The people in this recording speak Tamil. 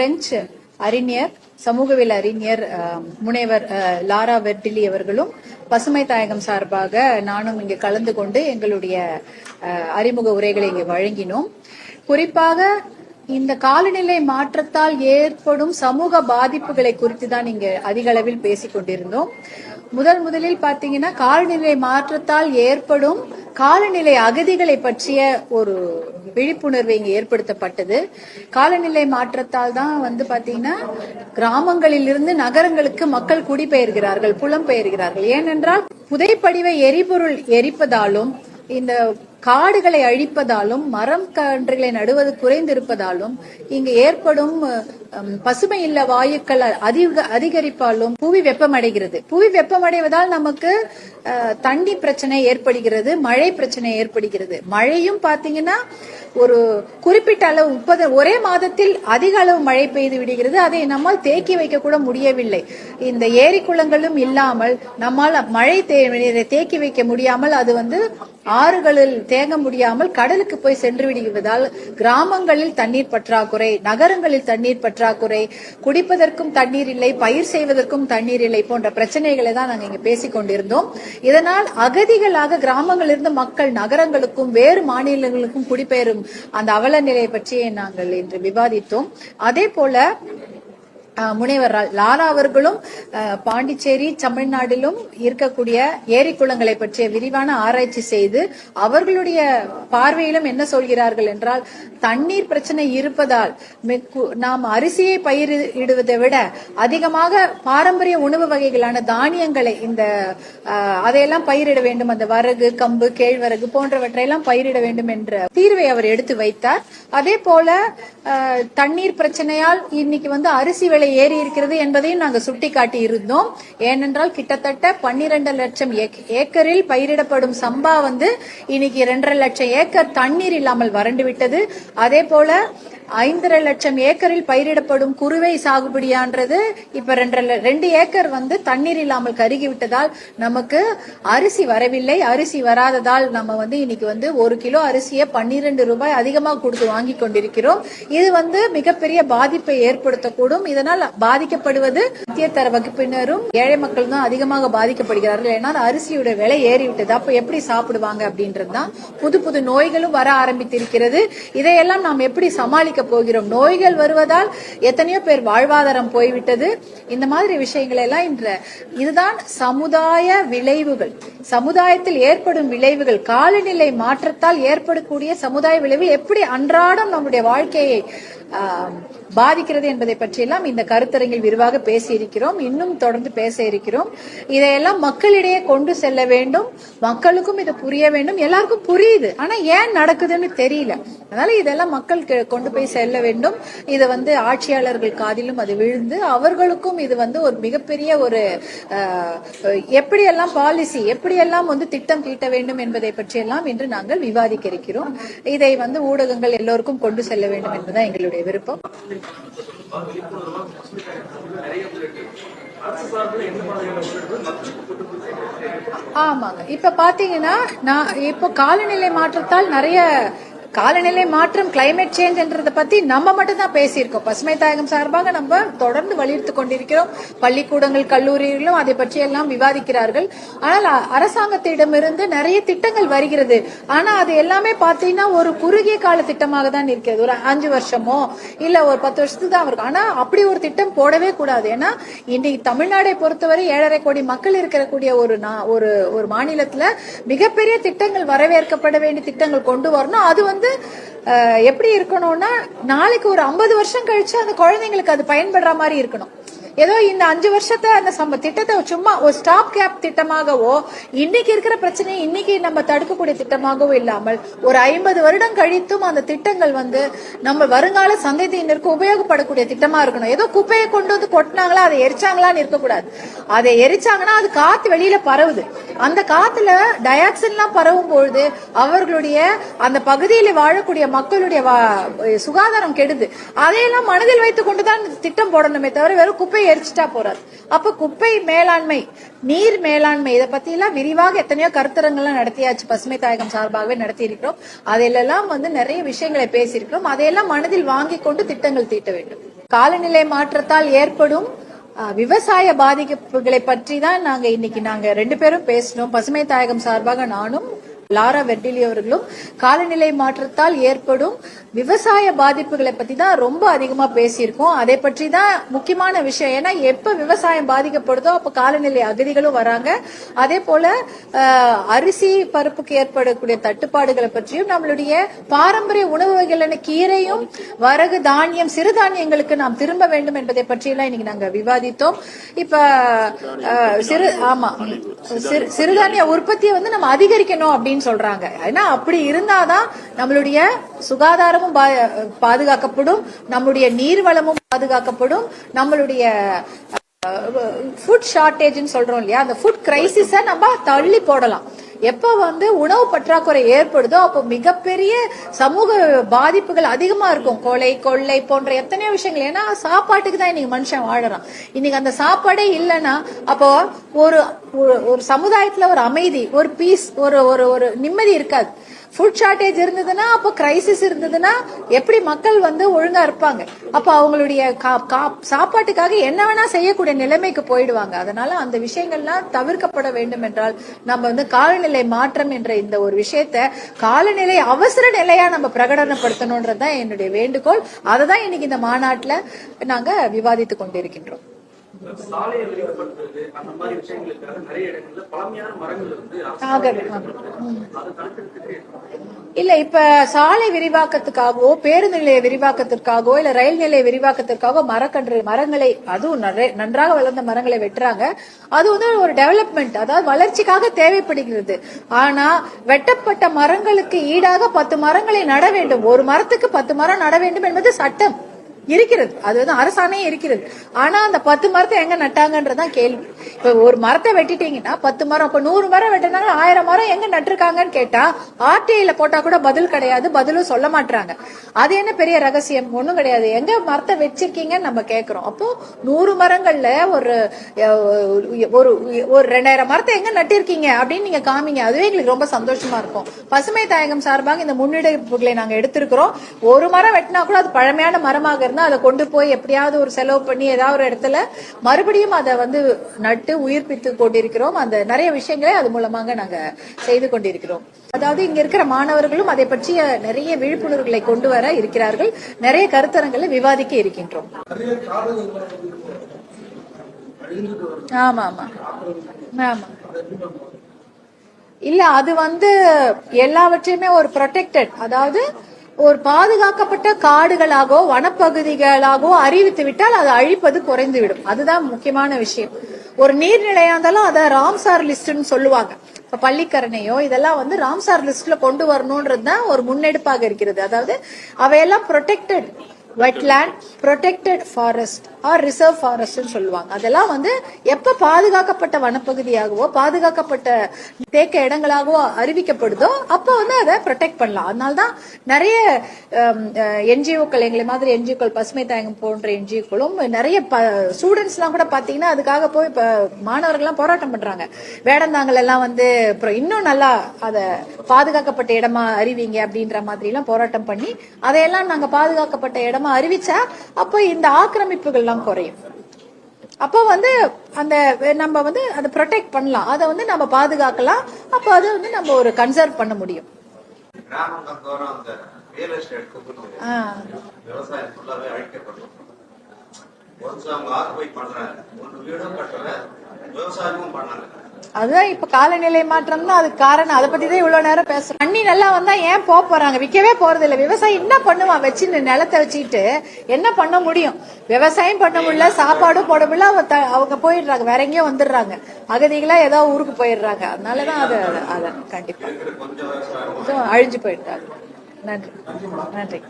பிரெஞ்சு அறிஞர் சமூகவியல் அறிஞர் முனைவர் அஹ், லாரா வெர்டிலி அவர்களும் பசுமை தாயகம் சார்பாக நானும் இங்கு கலந்து கொண்டு எங்களுடைய அஹ், அறிமுக உரைகளை இங்கு வழங்கினோம். குறிப்பாக இந்த காலநிலை மாற்றத்தால் ஏற்படும் சமூக பாதிப்புகளை குறித்து தான் இங்க அதிக அளவில் பேசிக் கொண்டிருந்தோம் முதல் முதலில் பாத்தீங்கன்னா காலநிலை மாற்றத்தால் ஏற்படும் காலநிலை அகதிகளை பற்றிய ஒரு விழிப்புணர்வு இங்கு ஏற்படுத்தப்பட்டது. காலநிலை மாற்றத்தால் தான் வந்து பாத்தீங்கன்னா கிராமங்களில் இருந்து நகரங்களுக்கு மக்கள் குடிபெயர்கிறார்கள் புலம்பெயர்கிறார்கள். ஏனென்றால் புதைப்படிவை எரிபொருள் எரிப்பதாலும் இந்த காடுகளை அழிப்பதாலும் மரம் கன்றுகளை நடுவது குறைந்திருப்பதாலும் இங்கு ஏற்படும் பசுமை இல்ல வாயுக்கள் அதிக அதிகரிப்பாலும் புவி வெப்பமடைகிறது. புவி வெப்பமடைவதால் நமக்கு தண்ணி பிரச்சனை ஏற்படுகிறது மழை பிரச்சனை ஏற்படுகிறது. மழையும் பாத்தீங்கன்னா ஒரு குறிப்பிட்ட அளவு முப்பது ஒரே மாதத்தில் அதிக அளவு மழை பெய்து விடுகிறது. அதை நம்மால் தேக்கி வைக்க கூட முடியவில்லை. இந்த ஏரி குளங்களும் இல்லாமல் நம்மால் மழை தே- தேக்கி வைக்க முடியாமல் அது வந்து ஆறுகளில் தேங்க முடியாமல் கடலுக்கு போய் சென்று விடுவதால் கிராமங்களில் தண்ணீர் பற்றாக்குறை நகரங்களில் தண்ணீர் பற்றாக்குறை குடிப்பதற்கும் தண்ணீர் இல்லை பயிர் செய்வதற்கும் தண்ணீர் இல்லை போன்ற பிரச்சனைகளை தான் நாங்கள் இங்கே பேசிக் கொண்டிருந்தோம். இதனால் அகதிகளாக கிராமங்களிலிருந்து மக்கள் நகரங்களுக்கும் வேறு மாநிலங்களுக்கும் குடிபெயரும் அந்த அவல நிலையை பற்றியே நாங்கள் இன்று விவாதித்தோம். அதே போல முனைவர் லாலா அவர்களும் பாண்டிச்சேரி தமிழ்நாட்டிலும் இருக்கக்கூடிய ஏரி குளங்களை பற்றிய விரிவான ஆராய்ச்சி செய்து அவர்களுடைய பார்வையிலும் என்ன சொல்கிறார்கள் என்றால் தண்ணீர் பிரச்சனை இருப்பதால் நாம் அரிசியை பயிரிடுவதை விட அதிகமாக பாரம்பரிய உணவு வகைகளான தானியங்களை இந்த அதையெல்லாம் பயிரிட வேண்டும். அந்த வரகு கம்பு கேழ்வரகு போன்றவற்றையெல்லாம் பயிரிட வேண்டும் என்ற தீர்வை அவர் எடுத்து வைத்தார். அதே போல தண்ணீர் பிரச்சனையால் இன்னைக்கு வந்து அரிசி விலை ஏறி இருக்கிறது என்பதையும் நாங்கள் சுட்டிக்காட்டி இருந்தோம். ஏனென்றால் கிட்டத்தட்ட பன்னிரண்டு லட்சம் ஏக்- ஏக்கரில் பயிரிடப்படும் சம்பா வந்து இன்னைக்கு இரண்டரை லட்சம் ஏக்கர் தண்ணீர் இல்லாமல் வறண்டு விட்டது. அதே போல ஐந்தரை லட்சம் ஏக்கரில் பயிரிடப்படும் குறுவை சாகுபடியான்றது. இப்ப ரெண்டரை ரெண்டு ஏக்கர் வந்து தண்ணீர் இல்லாமல் கருகி விட்டதால் நமக்கு அரிசி வரவில்லை. அரிசி வராததால் நம்ம வந்து இன்னைக்கு வந்து ஒரு கிலோ அரிசியை பன்னிரண்டு ரூபாய் அதிகமாக கொடுத்து வாங்கி கொண்டிருக்கிறோம். இது வந்து மிகப்பெரிய பாதிப்பை ஏற்படுத்தக்கூடும். இதனால் பாதிக்கப்படுவது மத்தியதர வகுப்பினரும் ஏழை மக்கள் தான் அதிகமாக பாதிக்கப்படுகிறார்கள். ஏன்னா அரிசியோட விலை ஏறிவிட்டது. அப்ப எப்படி சாப்பிடுவாங்க அப்படின்றது தான் புது புது நோய்களும் வர ஆரம்பித்திருக்கிறது. இதையெல்லாம் நாம் எப்படி சமாளிக்க போகிறோம். நோய்கள் வருவதால் எத்தனையோ பேர் வாழ்வாதாரம் போய்விட்டது. இந்த மாதிரி விஷயங்கள் எல்லாம் இன்று இதுதான் சமுதாய விளைவுகள். சமுதாயத்தில் ஏற்படும் விளைவுகள் காலநிலை மாற்றத்தால் ஏற்படக்கூடிய சமுதாய விளைவு எப்படி அன்றாடம் நம்முடைய வாழ்க்கையை பாதிக்கிறது என்பதை பற்றியெல்லாம் இந்த கருத்தரங்கில் விரிவாக பேசியிருக்கிறோம். இன்னும் தொடர்ந்து பேச இருக்கிறோம். இதையெல்லாம் மக்களிடையே கொண்டு செல்ல வேண்டும். மக்களுக்கும் இது புரிய வேண்டும். எல்லாருக்கும் புரியுது. ஆனா ஏன் நடக்குதுன்னு தெரியல. அதனால இதெல்லாம் மக்கள் கொண்டு போய் செல்ல வேண்டும். இது வந்து ஆட்சியாளர்கள் காதிலும் அது விழுந்து அவர்களுக்கும் இது வந்து ஒரு மிகப்பெரிய ஒரு எப்படியெல்லாம் பாலிசி எப்படியெல்லாம் வந்து திட்டம் தீட்ட வேண்டும் என்பதை பற்றியெல்லாம் இன்று நாங்கள் விவாதிக்க இருக்கிறோம். இதை வந்து ஊடகங்கள் எல்லோருக்கும் கொண்டு செல்ல வேண்டும் என்பதுதான் எங்களுடைய விருப்பம்? ஆமாங்க. இப்ப பாத்தீங்கன்னா நான் இப்போ காலநிலை மாற்றத்தால் நிறைய காலநிலை மாற்றம் கிளைமேட் சேஞ்ச் என்றதை பத்தி நம்ம மட்டும் தான் பேசியிருக்கோம். பசுமை தாயகம் சார்பாக நம்ம தொடர்ந்து வலியுறுத்தி கொண்டிருக்கிறோம். பள்ளிக்கூடங்கள் கல்லூரிகளிலும் அதை பற்றி எல்லாம் விவாதிக்கிறார்கள். ஆனால் அரசாங்கத்திடமிருந்து நிறைய திட்டங்கள் வருகிறது. ஆனா அது எல்லாமே பாத்தீங்கன்னா ஒரு குறுகிய கால திட்டமாக தான் இருக்கிறது. ஒரு அஞ்சு வருஷமோ இல்ல ஒரு பத்து வருஷத்துக்கு தான் இருக்கும். ஆனா அப்படி ஒரு திட்டம் போடவே கூடாது. ஏன்னா இன்னைக்கு தமிழ்நாடை பொறுத்தவரை ஏழரை கோடி மக்கள் இருக்கக்கூடிய ஒரு நா- ஒரு ஒரு மாநிலத்துல மிகப்பெரிய திட்டங்கள் வரவேற்கப்பட வேண்டிய திட்டங்கள் கொண்டு வரணும். அது வந்து வந்து எப்படி இருக்கணும்னா நாளைக்கு ஒரு ஐம்பது வருஷம் கழிச்சு அந்த குழந்தைங்களுக்கு அது பயன்படுற மாதிரி இருக்கணும். ஏதோ இந்த அஞ்சு வருஷத்தை அந்த சம்ப திட்டத்தை சும்மா ஒரு ஸ்டாப் கேப் திட்டமாகவோ இன்னைக்கு இருக்கிற பிரச்சனையை இன்னைக்கு நம்ம தடுக்கக்கூடிய திட்டமாகவோ இல்லாமல் ஒரு ஐம்பது வருடம் கழித்தும் அந்த திட்டங்கள் வந்து நம்ம வருங்கால சந்ததியினருக்கு உபயோகப்படக்கூடிய திட்டமா இருக்கணும். ஏதோ குப்பையை கொண்டு வந்து கொட்டினாங்களா அதை எரிச்சாங்களான்னு இருக்கக்கூடாது. அதை எரிச்சாங்கன்னா அது காத்து வெளியில பரவுது. அந்த காத்துல டயாக்சின்லாம் பரவும் பொழுது அவர்களுடைய அந்த பகுதியில் வாழக்கூடிய மக்களுடைய வா- சுகாதாரம் கெடுது. அதையெல்லாம் மனதில் வைத்துக் கொண்டுதான் திட்டம் போடணுமே தவிர வெறும் குப்பையை எரிச்சிட்டா போறாது. அப்ப குப்பை மேலாண்மை நீர் மேலாண்மை இதை பத்தி எல்லாம் விரிவாக எத்தனையோ கருத்தரங்கள்லாம் நடத்தியாச்சு பசுமை தாயகம் சார்பாகவே நடத்தி இருக்கிறோம் அதிலெல்லாம் வந்து நிறைய விஷயங்களை பேசியிருக்கிறோம். அதையெல்லாம் மனதில் வாங்கி கொண்டு திட்டங்கள் தீட்ட வேண்டும். காலநிலை மாற்றத்தால் ஏற்படும் விவசாய பாதிப்புகளை பற்றி தான் நாங்க இன்னைக்கு நாங்க ரெண்டு பேரும் பேசினோம். பசுமை தாயகம் சார்பாக நானும் லாரா வெட்டிலி அவர்களும் காலநிலை மாற்றத்தால் ஏற்படும் விவசாய பாதிப்புகளை பத்தி தான் ரொம்ப அதிகமா பேசியிருக்கோம். அதை பற்றி தான் முக்கியமான விஷயம். ஏன்னா எப்ப விவசாயம் பாதிக்கப்படுதோ அப்ப காலநிலை அகதிகளும் வராங்க. அதே போல அரிசி பருப்புக்கு ஏற்படக்கூடிய தட்டுப்பாடுகளை பற்றியும் நம்மளுடைய பாரம்பரிய உணவு வகைகளான கீரையும் வரகு தானியம் சிறுதானியங்களுக்கு நாம் திரும்ப வேண்டும் என்பதை பற்றியெல்லாம் இன்னைக்கு நாங்க விவாதித்தோம். இப்ப சிறு ஆமா சிறு- சிறுதானிய உற்பத்தியை வந்து நம்ம அதிகரிக்கணும் அப்படின்னு சொல்றாங்க. ஏன்னா அப்படி இருந்தாதான் நம்மளுடைய சுகாதாரமும் பா- பாதுகாக்கப்படும் நம்மளுடைய நீர் வளமும் பாதுகாக்கப்படும் நம்மளுடைய ஃபுட் ஷார்டேஜ்னு சொல்றோம் இல்லையா? அந்த ஃபுட் கிரைசிஸ நம்ம தள்ளி போடலாம். எப்போ வந்து உணவு பற்றாக்குறை ஏற்படுதோ அப்போ மிகப்பெரிய சமூக பாதிப்புகள் அதிகமாக இருக்கும். கொலை கொள்ளை போன்ற எத்தனையோ விஷயங்கள். ஏன்னா சாப்பாட்டுக்கு தான் இன்னைக்கு மனுஷன் வாழறான். இன்னைக்கு அந்த சாப்பாடே இல்லைன்னா அப்போ ஒரு ஒரு- சமுதாயத்தில் ஒரு அமைதி ஒரு பீஸ் ஒரு ஒரு ஒரு நிம்மதி இருக்காது. ஃபுட் ஷார்டேஜ் இருந்ததுன்னா அப்போ கிரைசிஸ் இருந்ததுன்னா எப்படி மக்கள் வந்து ஒழுங்கா இருப்பாங்க? அப்போ அவங்களுடைய கா- சாப்பாட்டுக்காக என்ன வேணா செய்யக்கூடிய நிலைமைக்கு போயிடுவாங்க. அதனால அந்த விஷயங்கள்லாம் தவிர்க்கப்பட வேண்டும் என்றால் நம்ம வந்து காலநிலை மாற்றம் என்ற இந்த ஒரு விஷயத்த காலநிலை அவசர நிலையா நம்ம பிரகடனப்படுத்தணும்ன்றதுதான் என்னுடைய வேண்டுகோள். அதை தான் இன்னைக்கு இந்த மாநாட்டில் நாங்கள் விவாதித்துக் கொண்டிருக்கின்றோம். சாலையை விரிவுபடுத்துறது அந்த மாதிரி விஷயங்களுக்காக நிறைய இடங்கள்ல பழமையான மரங்கள் அதை தடுக்கிறதுக்கு இல்ல இப்ப சாலை விரிவாக்கத்துக்காகவோ பேருந்து நிலைய விரிவாக்கத்திற்காகவோ இல்ல ரயில் நிலைய விரிவாக்கத்திற்காகவோ மரக்கன்று மரங்களை அதுவும் நன்றாக வளர்ந்த மரங்களை வெட்டுறாங்க. அது வந்து ஒரு டெவலப்மெண்ட் அதாவது வளர்ச்சிக்காக தேவைப்படுகிறது. ஆனா வெட்டப்பட்ட மரங்களுக்கு ஈடாக பத்து மரங்களை நட வேண்டும். ஒரு மரத்துக்கு பத்து மரம் நட வேண்டும் என்பது சட்டம். இருக்கிறது. அது வந்து அரசாணை இருக்கிறது. ஆனா அந்த பத்து மரத்தை எங்க நட்டாங்கன்றதான் கேள்வி. இப்ப ஒரு மரத்தை வெட்டிட்டீங்கன்னா பத்து மரம் இப்ப நூறு மரம் வெட்டினாங்க ஆயிரம் மரம் எங்க நட்டிருக்காங்கன்னு கேட்டா ஆர்டிஐல போட்டா கூட பதில் கிடையாது பதிலும் சொல்ல மாட்டாங்க அது என்ன பெரிய ரகசியம்? ஒண்ணும் கிடையாது. எங்க மரத்தை வச்சிருக்கீங்கன்னு நம்ம கேக்குறோம். அப்போ நூறு மரங்கள்ல ஒரு ஒரு ஒரு ரெண்டாயிரம் மரத்தை எங்க நட்டிருக்கீங்க அப்படின்னு நீங்க காமிங்க. அதுவே எங்களுக்கு ரொம்ப சந்தோஷமா இருக்கும். பசுமை தாயகம் சார்பாக இந்த முன்னெடுப்புகளை நாங்க எடுத்திருக்கிறோம். ஒரு மரம் வெட்டினா கூட அது பழமையான மரமாக இருந்தா அதை கொண்டு போய் எப்படியாவது ஒரு செலவு பண்ணி ஏதாவது ஒரு இடத்துல மறுபடியும் அதை வந்து நட்டு உயிர்ப்பித்து கொண்டிருக்கிறோம். அந்த நிறைய விஷயங்களை அது மூலமாக நாங்க செய்து கொண்டிருக்கிறோம். அதாவது இங்க இருக்கிற மாணவர்களும் அதை பற்றிய நிறைய விழிப்புணர்வுகளை கொண்டு வர இருக்கிறார்கள். நிறைய கருத்தரங்களை விவாதிக்க இருக்கின்றோம். ஆமா ஆமா. ஆமா. இல்ல அது வந்து எல்லாவற்றையுமே ஒரு ப்ரொடெக்டட் அதாவது ஒரு பாதுகாக்கப்பட்ட காடுகளாகவோ வனப்பகுதிகளாகவோ அறிவித்து விட்டால் அதை அழிப்பது குறைந்து விடும் அதுதான் முக்கியமான விஷயம். ஒரு நீர்நிலையா இருந்தாலும் அதை ராம்சார் லிஸ்ட்னு சொல்லுவாங்க. இப்ப பள்ளிக்கரணையோ இதெல்லாம் வந்து ராம்சார் லிஸ்ட்ல கொண்டு வரணும்ன்றது தான் ஒரு முன்னெடுப்பாக இருக்கிறது. அதாவது அவையெல்லாம் protected wetland protected forest or reserve ஃபாரஸ்ட்னு சொல்லுவாங்க. அதெல்லாம் வந்து எப்போ பாதுகாக்கப்பட்ட வனப்பகுதியாகவோ பாதுகாக்கப்பட்ட தேக்க இடங்களாகவோ அறிவிக்கப்படுதோ அப்போ வந்து அதை ப்ரொடெக்ட் பண்ணலாம். அதனால தான் நிறைய என்ஜிஓக்கள் எங்களை மாதிரி என்ஜிஓக்கள் பசுமை தாயகம் போன்ற என்ஜிஓக்களும் நிறைய ஸ்டூடெண்ட்ஸ்லாம் கூட பார்த்தீங்கன்னா அதுக்காக போய் இப்போ மாணவர்கள்லாம் போராட்டம் பண்ணுறாங்க வேடந்தாங்கள் எல்லாம் வந்து அப்புறம் இன்னும் நல்லா அதை பாதுகாக்கப்பட்ட இடமா அறிவிங்க அப்படின்ற மாதிரிலாம் போராட்டம் பண்ணி அதையெல்லாம் நாங்கள் பாதுகாக்கப்பட்ட இடம் அறிவிச்சா அப்போ இந்த ஆக்கிரமிப்புகள்லாம் குறையும். அப்போ வந்து அந்த நம்ம வந்து அதை ப்ரொடெக்ட் பண்ணலாம். அதை வந்து நம்ம பாதுகாக்கலாம். அப்போ அதை வந்து நம்ம ஒரு கன்சர்வ் பண்ண முடியும். விவசாயமும் பண்ணல அதுதான் இப்ப காலநிலை மாற்றம் தான் அதுக்கு காரணம். அதை பத்தி தான் இவ்வளவு நேரம் பேசுறோம். தண்ணி நல்லா வந்தா ஏன் போக போறாங்க? விக்கவே போறது இல்ல விவசாயி என்ன பண்ணுவான் வச்சு நிலத்தை வச்சுட்டு என்ன பண்ண முடியும்? விவசாயம் பண்ண முடியல சாப்பாடும் போட முடியல அவங்க அவங்க போயிடுறாங்க. வேற எங்கேயோ வந்துடுறாங்க. அகதிகளா ஏதோ ஊருக்கு போயிடுறாங்க. அதனாலதான் அது அது- கண்டிப்பா. அழிஞ்சு போயிட்டாங்க. நன்றி. நன்றி.